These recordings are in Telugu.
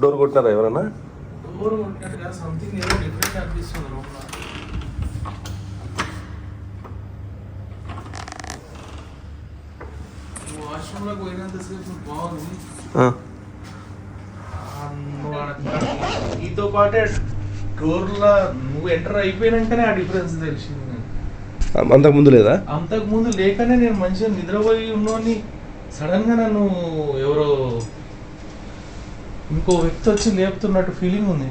డోర్ కొట్టినారా ఎవరన్నా? నీతో పాటే డోర్లో నువ్వు ఎంటర్ అయిపోయినాకనే ఆ డిఫరెన్స్ తెలిసింది. అంతకు ముందు లేదా? అంతకు ముందు లేకనే నేను మంచిగా నిద్రపోయి ఉన్నాని సడన్గా నన్ను ఎవరో ఇంకో వ్యక్తి వచ్చి లేపుతున్నట్టు ఫీలింగ్ ఉంది.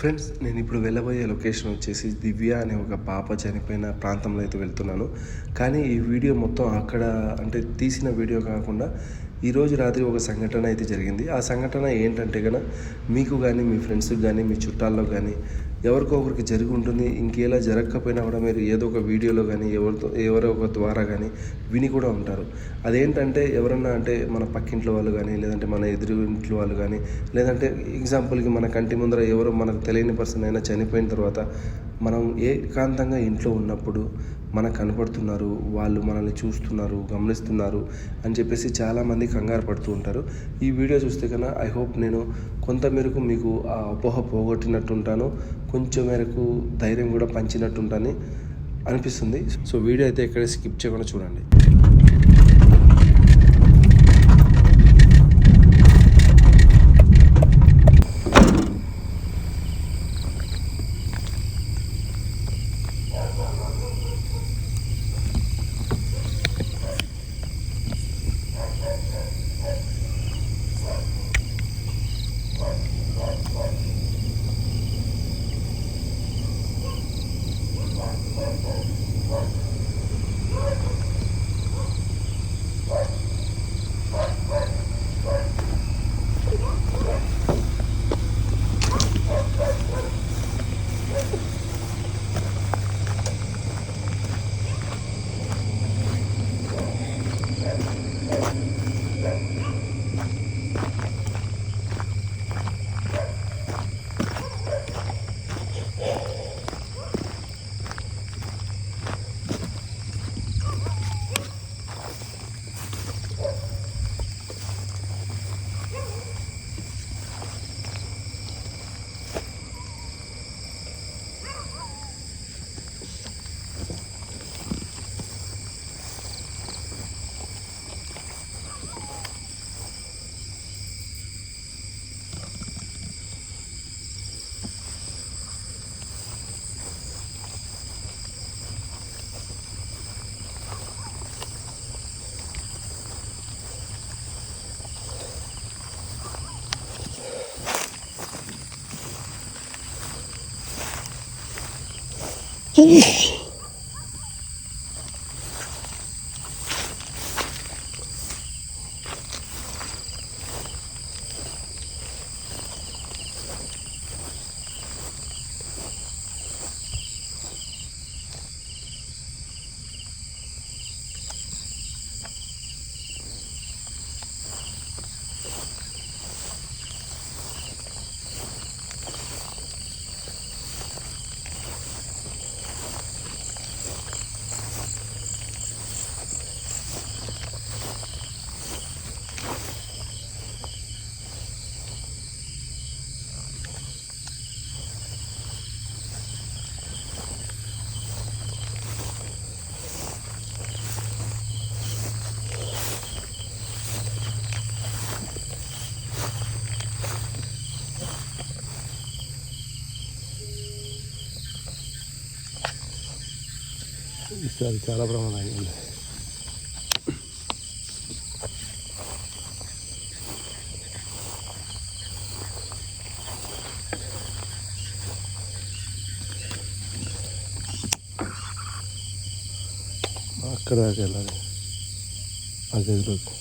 ఫ్రెండ్స్ నేను ఇప్పుడు వెళ్ళబోయే లొకేషన్ వచ్చేసి దివ్య అనే ఒక పాప చనిపోయిన ప్రాంతంలో అయితే వెళ్తున్నాను. కానీ ఈ వీడియో మొత్తం అక్కడ అంటే తీసిన వీడియో కాకుండా ఈరోజు రాత్రి ఒక సంఘటన అయితే జరిగింది. ఆ సంఘటన ఏంటంటే కనుక మీకు కానీ మీ ఫ్రెండ్స్కి కానీ మీ చుట్టాల్లో కానీ ఎవరికో ఒకరికి జరిగి ఉంటుంది ఇంకేలా జరగకపోయినా కూడా మీరు ఏదో ఒక వీడియోలో కానీ ఎవరితో ఎవరో ఒక ద్వారా కానీ విని కూడా ఉంటారు. అదేంటంటే ఎవరన్నా అంటే మన పక్కింట్లో వాళ్ళు కానీ లేదంటే మన ఎదురు ఇంట్లో వాళ్ళు కానీ లేదంటే ఎగ్జాంపుల్కి మన కంటి ముందర ఎవరో మనకు తెలియని పర్సన్ అయినా చనిపోయిన తర్వాత మనం ఏకాంతంగా ఇంట్లో ఉన్నప్పుడు మనకు కనపడుతున్నారు వాళ్ళు మనల్ని చూస్తున్నారు గమనిస్తున్నారు అని చెప్పేసి చాలామంది కంగారు పడుతూ ఉంటారు. ఈ వీడియో చూస్తే కన్నా ఐ హోప్ నేను కొంత మేరకు మీకు ఆ అపోహ పోగొట్టినట్టుంటాను కొంచెం మేరకు ధైర్యం కూడా పంచినట్టుంటాను అనిపిస్తుంది. సో వీడియో అయితే ఎక్కడ స్కిప్ చేయకుండా చూడండి. Yeah. అది చాలా ప్రమాదంగా ఉంది అక్కడ దాకా వెళ్ళాలి ఆ గదిలోకి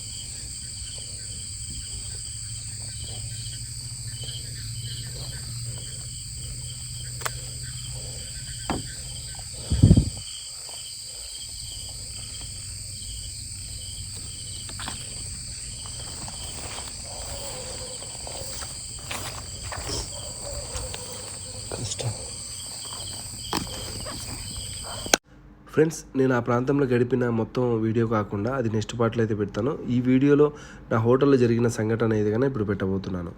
ఫ్రెండ్స్ నేను ఆ ప్రాంతంలో గడిపిన మొత్తం వీడియో కాకుండా అది నెక్స్ట్ పార్ట్లో అయితే పెడతాను. ఈ వీడియోలో నా హోటల్లో జరిగిన సంఘటన ఏది కానీ ఇప్పుడు పెట్టబోతున్నాను.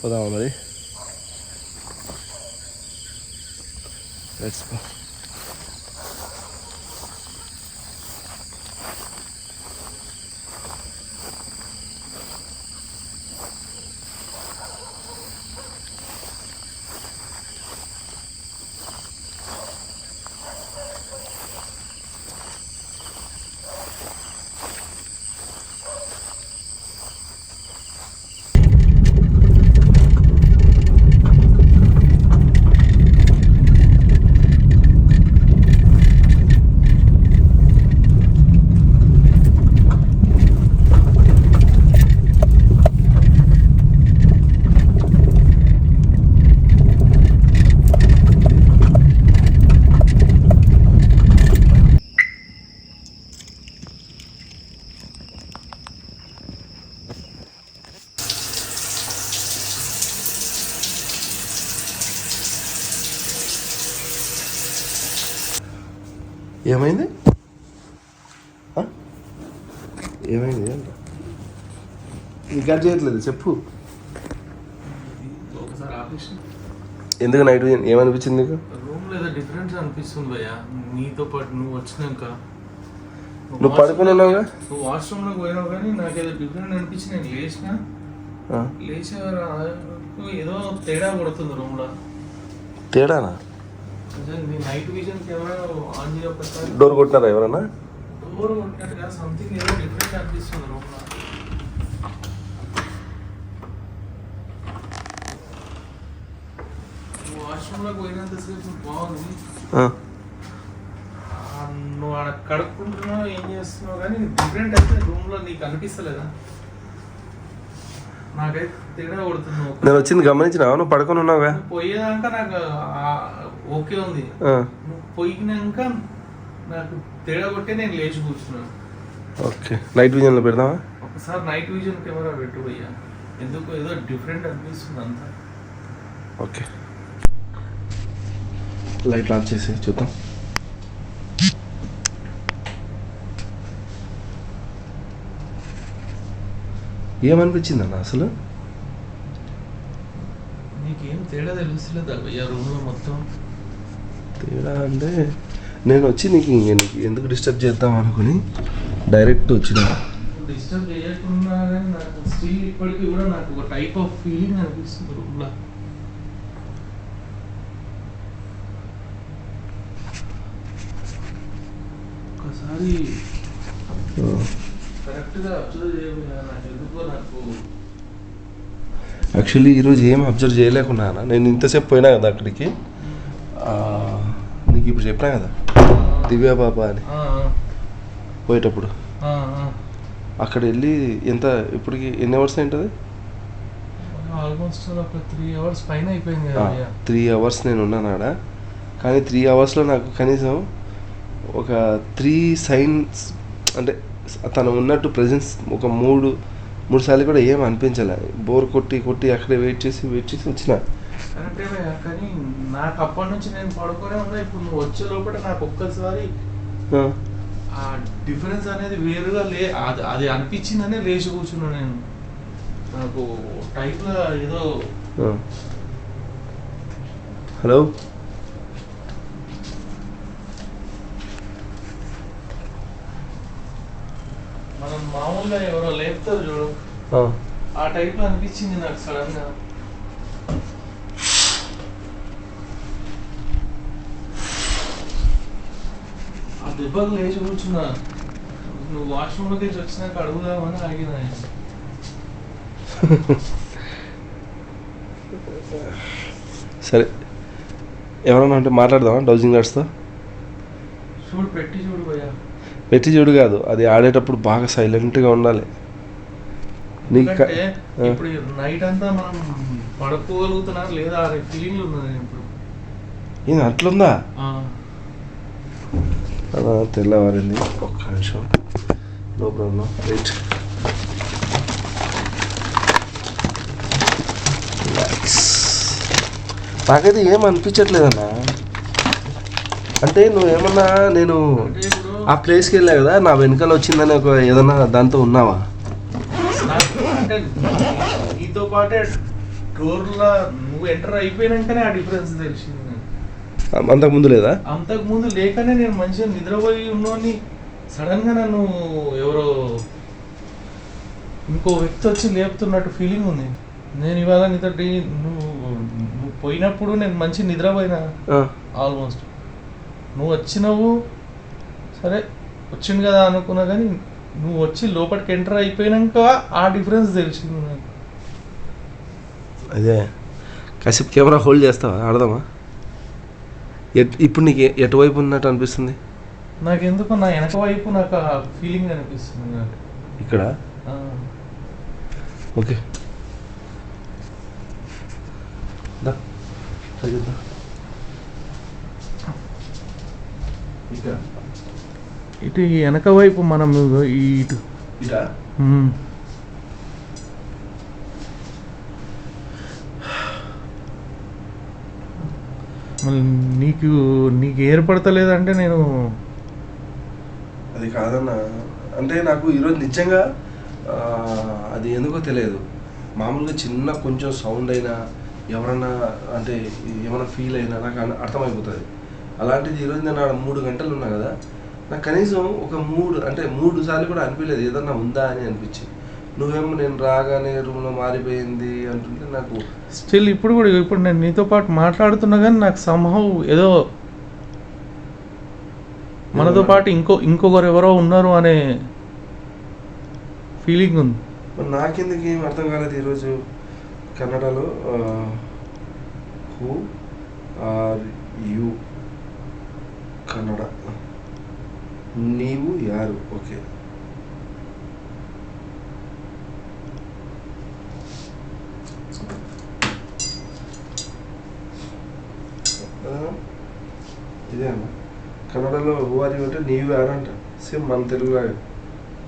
పోదామా మరి? లెట్స్ ఏమైంది? ఏమైంది? అంట రికార్డ్ చేయట్లేదు చెప్పు. ఎందుకు నైట్ ఏమనిపించింది నీకు? రూమ్లో ఏదో డిఫరెన్స్ అనిపిస్తుంది భయ్య. నీతో పాటు నువ్వు వచ్చినాక. నువ్వు పడుకుని ఉన్నావుగా? నువ్వు వాష్రూమ్లోకి పోయినావు కానీ నాకు ఏదో డిఫరెంట్ అనిపించి నేను లేచిన. ఆ. లేచే ఏదో తేడా కొడుతుంది రూమ్లో తేడానా? డోర్ కొట్టినారా ఎవరన్నా? నువ్వు ఆడ కడుక్కుంటున్నావు ఏం చేస్తున్నావు కానీ డిఫరెంట్ అయితే రూమ్లో నీకు అనిపిస్తలేదా? నాకైతే తేడా కొడుతున్నావు నేను వచ్చింది గమనించినావా? నువ్వు పడుకొని ఉన్నావుగా. పోయేదాకా నాకు ఓకే ఉంది. పోయినాక నాకు తేడా కొట్టే నేను లేచి కూర్చున్నాను. ఓకే. నైట్ విజన్లో పెడదామా? ఒకసారి నైట్ విజన్ కెమెరా పెట్టు భయ్యా. ఎందుకు ఏదో డిఫరెంట్ అనిపిస్తుంది అంతా. ఓకే. లైట్ ఆఫ్ చేసి చూద్దాం. ఏమనిపించింది అన్న అసలు? నీకేం తేడా తెలుస్తలేదా భయ్యా? రూమ్లో మొత్తం తేడా అంటే నేను వచ్చి నీకు నీకు ఎందుకు డిస్టర్బ్ చేద్దాం అనుకుని డైరెక్ట్ వచ్చిన. డిస్టర్బ్ చేయకుండా కానీ నాకు స్టిల్ ఇప్పటికీ కూడా నాకు ఒక టైప్ ఆఫ్ ఫీలింగ్ అనిపిస్తుంది రూమ్లో ఒకసారి కరెక్ట్గా అబ్జర్వ్ చేయాలి నాకు ఎందుకో నాకు యాక్చువల్లీ ఈరోజు ఏం అబ్జర్వ్ చేయలేకున్నానా? నేను ఇంతసేపు పోయినా కదా అక్కడికి. ఇప్పుడు చెప్పినా కదా? దివ్యా బాబా అని. పోయేటప్పుడు. అక్కడ వెళ్ళి ఎంత ఇప్పటికి ఎన్ని అవర్స్ ఏంటది ఆల్మోస్ట్ ఒక త్రీ అవర్స్ పైన అయిపోయింది. త్రీ అవర్స్ నేను ఉన్నాను ఆడ. కానీ త్రీ అవర్స్లో నాకు కనీసం ఒక త్రీ సైన్స్ అంటే తను ఉన్నట్టు ప్రజెన్స్ ఒక మూడు మూడు సార్లు కూడా ఏం అనిపించలే. బోర్ కొట్టి కొట్టి అక్కడే వెయిట్ చేసి వెయిట్ చేసి వచ్చిన. కరెక్టే భయ్యా, కానీ నాకు అప్పటి నుంచి నేను పడుకునే ఉన్నా ఇప్పుడు నువ్వు వచ్చే లోపల నాకు ఒక్కసారి ఆ, ఆ డిఫరెన్స్ అనేది వేరుగా లే అది అది అనిపించిందనే లేచి కూర్చున్నా నేను. నాకు టైప్లో ఏదో ఆ. హలో? మనం మామూలుగా ఎవరో లేపుతారు చూడు. ఆ, ఆ టైప్లో అనిపించింది నాకు సడన్గా ఆ దెబ్బకు లేచి కూర్చున్నా. నువ్వు వాష్రూమ్లోకి వెళ్ళి వచ్చినాక అడుగుదామని ఆగిన. సరే. ఎవరన్నా అంటే మాట్లాడదామా డౌజింగ్ గార్డ్స్తో? చూడు పెట్టి చూడు భయ్యా. పెట్టి చూడు కాదు అది ఆడేటప్పుడు బాగా సైలెంట్గా ఉండాలి. నీకు. ఇప్పుడు నైట్ అంతా మనం పడుకోగలుగుతున్నారు లేదా ఫీలింగ్ ఉన్నది నేను ఇప్పుడు. ఏంది అట్లుందా. అలా తెల్లవారింది. ఒక్క నిమిషం. నో ప్రాబ్లం రైట్ నాకైతే ఏం అనిపించట్లేదన్నా? అంటే నువ్వేమన్నా నేను ఆ ప్లేస్కి వెళ్ళా కదా నా వెనకాల వచ్చిందని ఒక ఏదన్నా దాంతో ఉన్నావా? నాకు అంటే నీతో పాటే డోర్లో నువ్వు ఎంటర్ అయిపోయినాకనే ఆ డిఫరెన్స్ తెలిసింది అంతకు ముందు లేదా? అంతకు ముందు లేకనే నేను మంచిగా నిద్రపోయి ఉన్నాని సడన్గా నన్ను ఎవరో ఇంకో వ్యక్తి వచ్చి లేపుతున్నట్టు ఫీలింగ్ ఉంది. నేను ఇవాళ నీతో నువ్వు నువ్వు పోయినప్పుడు నేను మంచి నిద్రపోయినా ఆల్మోస్ట్. నువ్వు వచ్చినావు సరే వచ్చింది కదా అనుకున్నా కానీ నువ్వు వచ్చి లోపలికి ఎంటర్ అయిపోయినాక ఆ డిఫరెన్స్ తెలిసింది నాకు. అదే. కాసేపు కెమెరా హోల్డ్ చేస్తావా? ఆడదామా? ఇప్పుడు నీకు ఎటువైపు ఉన్నట్టు అనిపిస్తుంది? నాకు ఎందుకు నా వెనక వైపు నాకు ఆ ఫీలింగ్ అనిపిస్తుంది నాకు. ఇక్కడ? ఆ. ఓకే. ఇటు ఈ వెనక వైపు మనం ఈ ఇటు మళ్ళీ నీకు నీకు ఏర్పడతలేదంటే నేను అది కాదన్న. అంటే నాకు ఈరోజు నిజంగా అది ఎందుకో తెలియదు. మామూలుగా చిన్న కొంచెం సౌండ్ అయినా ఎవరన్నా అంటే ఏమైనా ఫీల్ అయినా నాకు అర్థమైపోతుంది. అలాంటిది ఈరోజు నేను ఆడ మూడు గంటలు ఉన్నా కదా నాకు కనీసం ఒక మూడు అంటే మూడు సార్లు కూడా అనిపించలేదు ఏదన్నా ఉందా అని అనిపించింది. నువ్వేమో నేను రాగానే రూమ్లో మారిపోయింది అంటుంటే నాకు స్టిల్ ఇప్పుడు కూడా ఇప్పుడు నేను నీతో పాటు మాట్లాడుతున్నా కానీ నాకు సంహవ్ ఏదో మనతో పాటు ఇంకో ఇంకొకరు ఎవరో ఉన్నారు అనే ఫీలింగ్ ఉంది. మరి నాకెందుకు ఏం అర్థం కాలేదు ఈరోజు కన్నడలో హూ ఆర్ యు కన్నడ. నీవు యారు. ఓకే. ఇదే అన్న కన్నడలో యు అంటే నీవు యారు అంట. సేమ్ మన తెలుగులాగా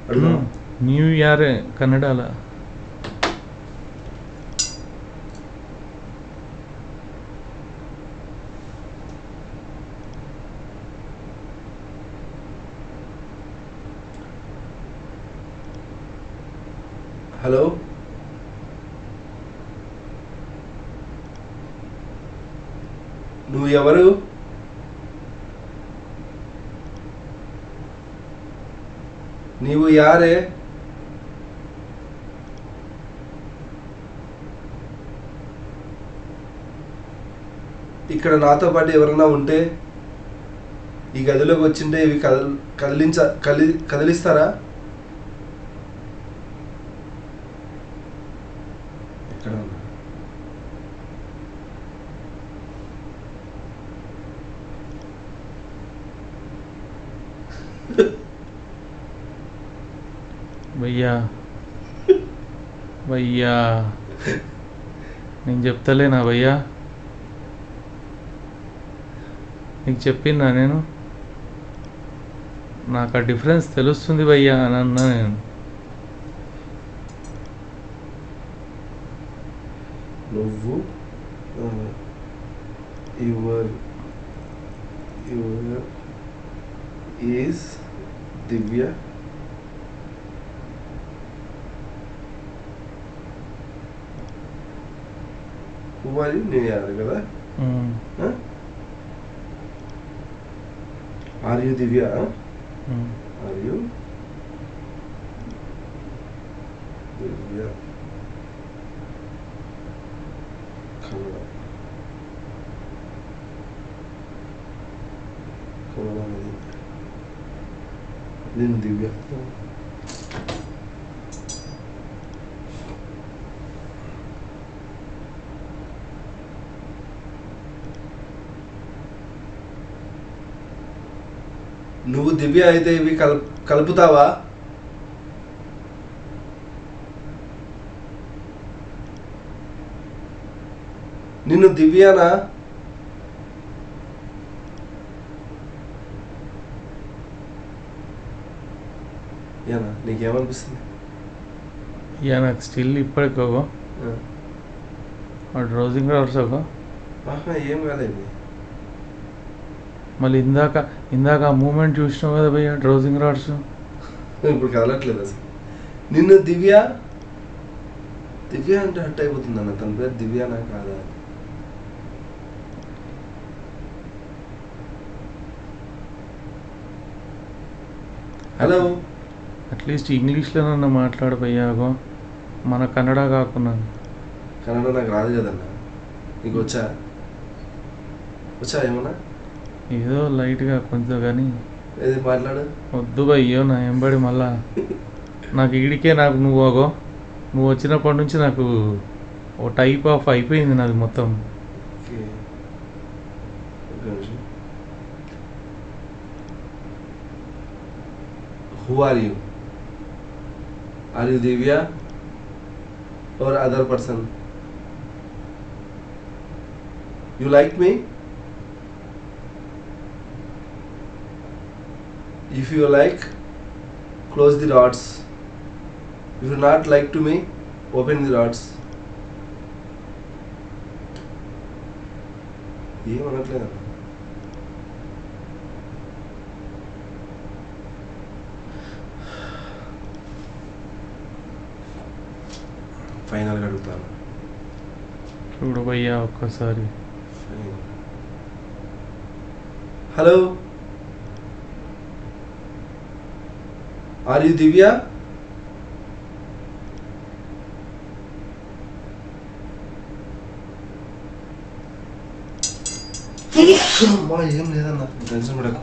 అడుగుదామా? న్యూ ఇయర్ కన్నడలో? హలో? నువ్వు ఎవరు? ನೀವು యారే ఇక్కడ నాతో పాటు ఎవరైనా ఉంటే ఈ గదిలోకి వచ్చింటే ఇవి కదల్ కదిలించ కలి కదిలిస్తారా భయ్యా వయ్యా. నేను చెప్తలేనా భయ్యా నీకు చెప్పినా నేను? నాకు ఆ డిఫరెన్స్ తెలుస్తుంది భయ్యా అని అన్నా నేను. నువ్వు your your is Divya Kumari నేను యారు కదా ఉమ్, are you Divya um. Are you Divya Kannada Kannada అనేది నేను దివ్య నువ్వు దివ్య అయితే ఇవి కల్ కలుపుతావా? నిన్ను దివ్యానా? ఏనా నీకేమనిపిస్తుంది? ఇక నాకు స్టిల్ ఇప్పటికో ఆ, వాడు రోజుంగ్ అవర్స్ ఒక ఆహా, ఏం కాలేదు. మళ్ళీ ఇందాక ఇందాక ఆ మూమెంట్ చూసినావు కదా భయ్య డ్రౌజింగ్ రాడ్స్ ఇప్పుడు కదలట్లేదు అసలు నిన్ను దివ్య దివ్య అంటే హట్ అయిపోతుంది అన్న తన పేరు దివ్యానా కాదా? హలో? అట్లీస్ట్ ఇంగ్లీష్లోనన్నా మాట్లాడు భయ్యాగో మన కన్నడ కాకుండా కన్నడ నాకు రాదు కదన్న. నీకు వచ్చా వచ్చా ఏమన్నా? ఏదో లైట్గా కొంచెం కానీ ఏది మాట్లాడు. వద్దు భయ్యో నా ఎంబడి మళ్ళా. నాకు ఈడికే నాకు నువ్వు అగో నువ్వు వచ్చినప్పటి నుంచి నాకు ఓ టైప్ ఆఫ్ అయిపోయింది నాది మొత్తం. Who are you are you Divya or other person? You like me? if you like close the rods if you not like to me open the rods ఏమనట్లేదు ఫైనల్గా అడుగుతాను చూడు భయ్యా ఒక్కసారి హలో ఆర్ యూ దివ్య? అమ్మా ఏం లేదన్న టెన్షన్ పడకు.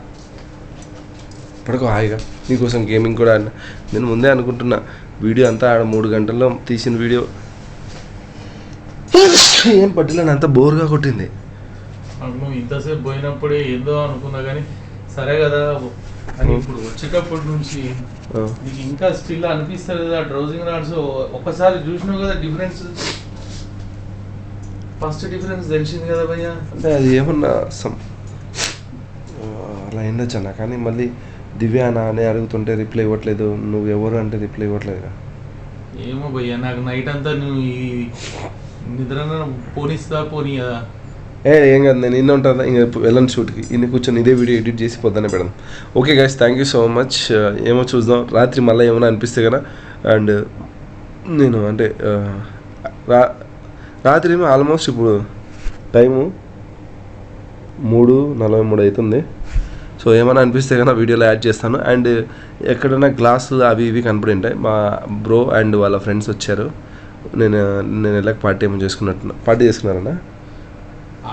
పడకు హాయిగా. నీకోసం గేమింగ్ కూడా ఆడినా నేను ముందే అనుకుంటున్నా వీడియో అంతా ఆడ మూడు గంటల్లో తీసిన వీడియో. ఏం పట్టలేను అంత బోర్గా కొట్టింది. నువ్వు ఇంతసేపు పోయినప్పుడే ఏందో అనుకున్నా కానీ సరే కదా. అని ఇప్పుడు వచ్చేటప్పటి నుంచి. నీకు ఇంకా స్టిల్ అనిపిస్తుంది కదా డ్రౌజింగ్ రాడ్స్ ఒక్కసారి చూసినావు కదా డిఫరెన్స్ ఫస్ట్ డిఫరెన్స్ తెలిసింది కదా భయ్యా. అంటే అది ఏమన్నా సమ్ అలా అయిండొచ్చు అన్న? కానీ మళ్ళీ దివ్యానా అని అడుగుతుంటే రిప్లై ఇవ్వట్లేదు. నువ్వు ఎవరు అంటే రిప్లై ఇవ్వట్లేదు ఏమో భయ్యా నాకు నైట్ అంతా నువ్వు ఈ నిద్ర పోనిస్తా పోనీ కదా ఏ ఏం కాదు నేను ఇన్న ఉంటాను ఇంకా వెళ్ళను షూట్కి. ఇన్ని కూర్చొని ఇదే వీడియో ఎడిట్ చేసి పొద్దున్నే పెడదాం. Okay guys thank you so much ఏమో చూద్దాం. రాత్రి మళ్ళీ ఏమైనా అనిపిస్తే కదా. అండ్ నేను అంటే రా రాత్రి ఏమో ఆల్మోస్ట్ ఇప్పుడు టైము మూడు నలభై మూడు అవుతుంది సో ఏమైనా అనిపిస్తే కానీ వీడియోలో యాడ్ చేస్తాను. అండ్ ఎక్కడైనా గ్లాసులు అవి ఇవి కనపడి ఉంటాయి మా బ్రో అండ్ వాళ్ళ ఫ్రెండ్స్ వచ్చారు. నేను నేను వెళ్ళక పార్టీ ఏమో చేసుకున్నట్టున్నా పార్టీ చేసుకున్నారన్నా?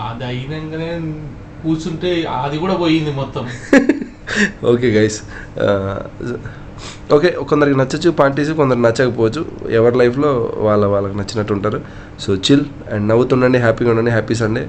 అది అయినాకనే కూర్చుంటే అది కూడా పోయింది మొత్తం. ఓకే గైస్ ఓకే కొందరికి నచ్చచ్చు పార్టీస్ కొందరికి నచ్చకపోవచ్చు. ఎవరి లైఫ్లో వాళ్ళ వాళ్ళకి నచ్చినట్టు ఉంటారు. సో చిల్ అండ్ నవ్వుతుండండి హ్యాపీగా ఉండండి హ్యాపీ సండే